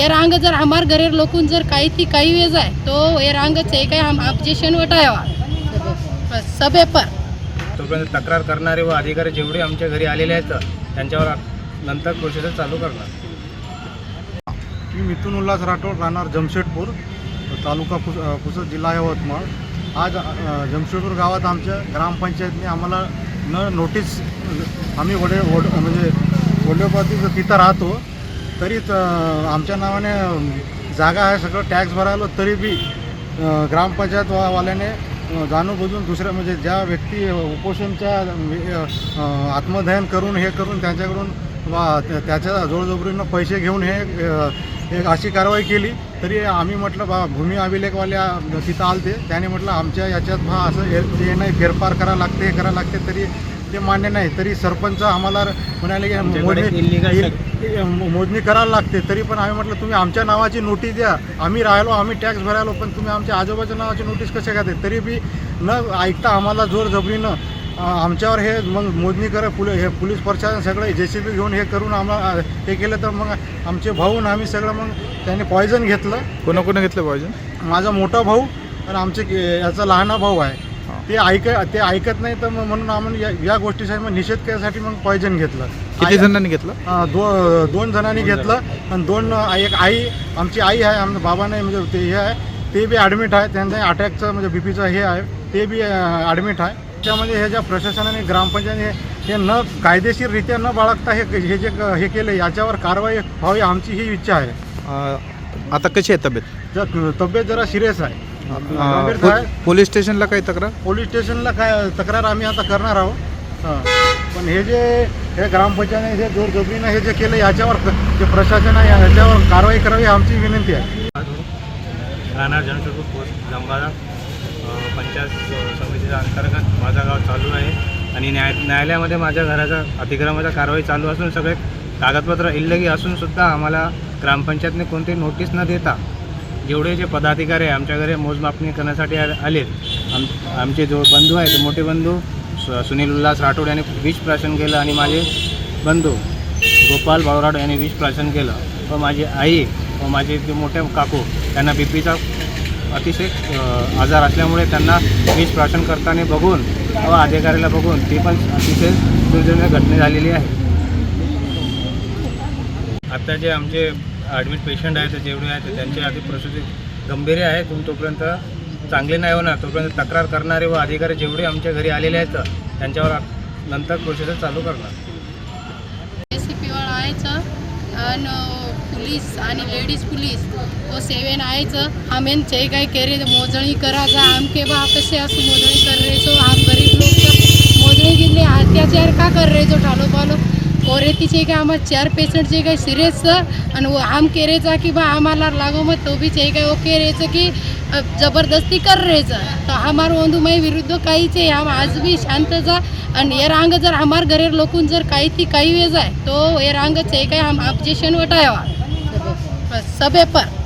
ये रांग जर हमार घरेर लोकून जर काही थी काही वेज आहे तो ये रांग છે काही हम ऑब्जेक्शन वटायवा बस सबे पर. तोपर्यंत तक्रार करणारे व अधिकारी जेवढे आमच्या घरी आलेले आहेत त्यांच्यावर नंतर प्रोसिजर चालू करणार. मी मिथुन उल्हास राठोड राहणार जमशेदपूर तालुका पुस पुसद जिल्हा यवतमाळ. आज जमशेदपूर गावात आमच्या ग्रामपंचायतने आम्हाला न नोटीस आम्ही वडे वड म्हणजे वडिलोपाती तिथं राहतो. तरीच आमच्या नावाने जागा आहे सगळं टॅक्स भरायला तरी बी अ, ग्रामपंचायत वाल्याने जाणूनबुजून दुसऱ्या म्हणजे ज्या व्यक्ती उपोषणच्या अ, आत्मदहन करून हे करून त्यांच्याकडून वा त्या- त्याच्या जोडजोबरीनं पैसे घेऊन हे एक अशी कारवाई केली. तरी आम्ही म्हटलं बा भूमी अभिलेखवाल्या तिथं आलते. त्याने म्हटलं आमच्या याच्यात बा असं हे हे नाही फेरफार करावं लागते हे करावं लागते तरी ते मान्य नाही तरी सरपंच आम्हाला म्हणाले की मोजणी मोजणी करायला लागते तरी पण आम्ही म्हटलं तुम्ही आमच्या नावाची नोटीस द्या. आम्ही राहिलो आम्ही टॅक्स भरायलो पण तुम्ही आमच्या आजोबाच्या नावाची नोटीस कसे खाते तरी बी न ऐकता आम्हाला जोर जबरीनं आमच्यावर हे मग मोजणी करा पुले हे पोलीस प्रशासन सगळं जे सी बी घेऊन हे करून आम्हाला हे केलं तर मग आमचे भाऊ आम्ही सगळं मग त्यांनी पॉयझन घेतलं. कोणाकोणा घेतलं पाहिजे माझा मोठा भाऊ आणि आमचे याचा लहाना भाऊ आहे. ते ऐक ते ऐकत नाही तर मग म्हणून आम्ही या- या गोष्टीसाठी मग निषेध करण्यासाठी मग पॉयझन घेतलं. किती आई- जणांनी घेतलं? दो दोन जणांनी घेतलं आणि दोन एक आई आमची आई आहे आमच्या बाबा नाही म्हणजे ते हे आहे. ते बी ॲडमिट आहे त्यांचं अटॅकचं म्हणजे बी पीचं हे आहे. ते बी ॲडमिट आहे. त्यामध्ये हे ज्या प्रशासनाने ग्रामपंचायतीने हे न कायदेशीररित्या न बाळगता हे हे जे क- हे केले याच्यावर कारवाई व्हावी आमची ही इच्छा आहे. अं, आता कशी आहे तब्येत? जर तब्येत जरा सिरियस आहे. अं, पो-. पोलीस स्टेशनला काही तक्रार? पोलीस स्टेशनला काय तक्रार आम्ही आता करणार आहोत. हां. पण हे जे हे ग्रामपंचायतीने जे जोरजबरीनं हे जे केलं याच्यावर क- जे प्रशासन आहे याच्यावर कारवाई करावी आमची विनंती आहे. राहणार जनशोध पोस्ट अ, पंचायत अ, समितीच्या अंतर्गत माझं गाव चालू आहे. आणि न्याय न्यायालयामध्ये माझ्या घराचा अतिक्रमणाचा कारवाई चालू असून सगळे कागदपत्र इल्लगी असून सुद्धा आम्हाला ग्रामपंचायतने कोणती नोटीस न देता जेवढे जे पदाधिकारी आहे आमच्या घरी मोजमापणी करण्यासाठी आ- आम आमचे जो बंधू आहेत मोठे बंधू सुनील उल्हास राठोड यांनी विष प्राशन केलं आणि माझे बंधू गोपाल बावराड यांनी विष प्राशन केलं. व माझी आई व माझे जे मोठे काकू त्यांना बी पीचा अतिशय आजार असल्यामुळे त्यांना वीज प्राशन करताना बघून व अधिकाऱ्याला बघून ती पण अतिशय दुर्जन्य घटना झालेली आहे. आता जे आमचे ॲडमिट पेशंट आहेत जेवढे आहेत त्यांची आधी परिस्थिती गंभीर आहे. तुम्ही तोपर्यंत चांगले नाही होणार तोपर्यंत तक्रार करणारे व अधिकारी जेवढे आमच्या घरी आलेले आहेत त्यांच्यावर नंतर प्रोसिजर चालू करणार. एस सी पीवाला यायचं आणि पोलीस आणि लेडीज पोलीस तो सेवेन यायचं आम्ही जे काही केले मोजणी करायचं आमके बा कसे असं मोजणी कर रहे सो आम गरीब लोक मोजणी दिले अत्याचार का कर रहे जो ठालो पालो कोरेतीचे काय आम्हाला चार पेशंटचे काही सिरियस आणि वो आम केरेचा की बा आम्हाला लागो मग तो बी चे काय ओके रेचं की जबरदस्ती कर रेचं तर हमार मई विरुद्ध काहीच आहे हम आज भी शांत जा आणि ये रांग जर हमार घरेर लोकून जर काही थी काही वेज आहे तो ये रांग છે काही हम ऑब्जेक्शन वटायवा बस पर।